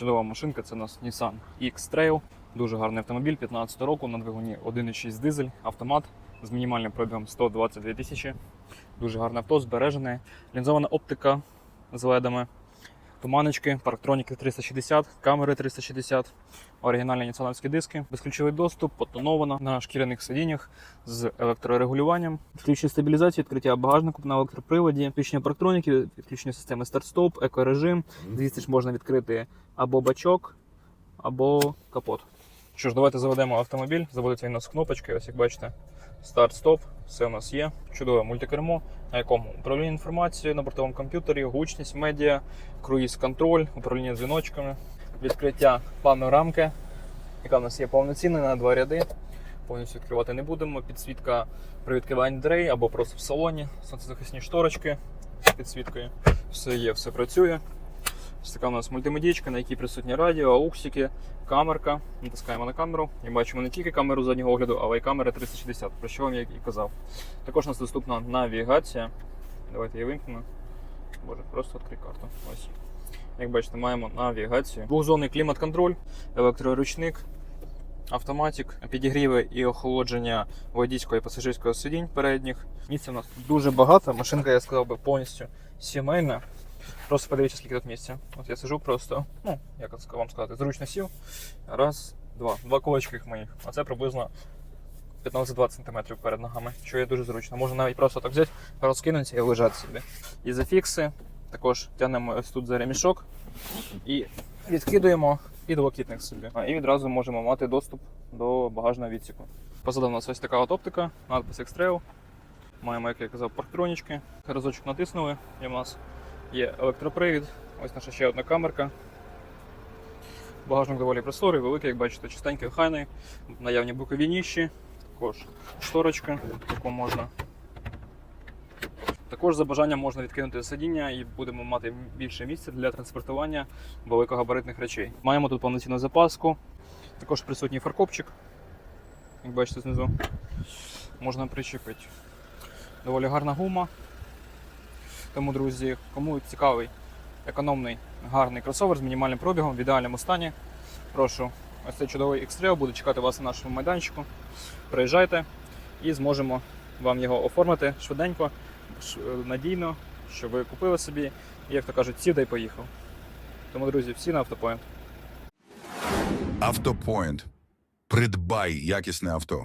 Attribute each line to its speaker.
Speaker 1: Чудова машинка, це у нас Nissan X-Trail. Дуже гарний автомобіль 15 року на двигуні 1,6 дизель, автомат з мінімальним пробігом 122 тисячі. Дуже гарне авто, збережене. Лінзована оптика з ледами, туманочки, парктроніки 360, камери 360, оригінальні ніцановські диски, безключовий доступ, потонована на шкіряних сидіннях з електрорегулюванням, включення стабілізації, відкриття багажнику на електроприводі, включення парктроніки, відключення системи старт-стоп, екорежим. Звідси ж можна відкрити або бачок, або капот. Що ж, давайте заведемо автомобіль. Заводиться він у нас кнопочки, ось як бачите. Старт-стоп, все у нас є. Чудове мультикермо, на якому управління інформацією на бортовому комп'ютері, гучність, медіа, круїз-контроль, управління дзвіночками, відкриття панорамки, яка в нас є повноцінна на два ряди. Повністю відкривати не будемо. Підсвітка при відкриванні дверей або просто в салоні, сонцезахисні шторочки з підсвіткою. Все є, все працює. Ось така у нас мультимедійка, на якій присутні радіо, ауксики, камерка. Натискаємо на камеру і бачимо не тільки камеру заднього огляду, але й камера 360, про що вам я і казав. Також у нас доступна навігація. Давайте я вимкну. Боже, просто відкрий карту. Ось. Як бачите, маємо навігацію. Двохзонний клімат-контроль, електроручник, автоматик, підігріви і охолодження водійського і пасажирського сидінь передніх. Місця у нас дуже багато. Машинка, я сказав би, повністю сімейна. Просто подивіться, скільки тут місця. От я сижу просто, ну, як вам сказати, зручно сів. Раз, два. Два кулачки їх моїх. А це приблизно 15-20 см перед ногами, що є дуже зручно. Можна навіть просто так взяти, розкинути і лежати собі. І зафікси. Також тягнемо ось тут за ремішок і відкидуємо підлокітник собі. І відразу можемо мати доступ до багажного відсіку. Позаду у нас ось така от оптика, надпис X-Trail. Маємо, як я казав, парктронічки. Разочок натиснули, і в нас є електропривід. Ось наша ще одна камерка. Багажник доволі просторий, великий, як бачите, чистенький, охайний. Наявні бокові ніщі, також шторочка, яку можна. Також за бажанням можна відкинути сидіння і будемо мати більше місця для транспортування великогабаритних речей. Маємо тут повноцінну запаску, також присутній фаркопчик, як бачите знизу. Можна причепити. Доволі гарна гума. Тому, друзі, кому цікавий економний гарний кросовер з мінімальним пробігом в ідеальному стані, прошу, ось цей чудовий X-Trail буде чекати вас на нашому майданчику. Приїжджайте і зможемо вам його оформити швиденько, надійно, щоб ви купили собі, і, як то кажуть, сів да й поїхав. Тому, друзі, всі на автопоінт.
Speaker 2: Автопоінт. Придбай якісне авто.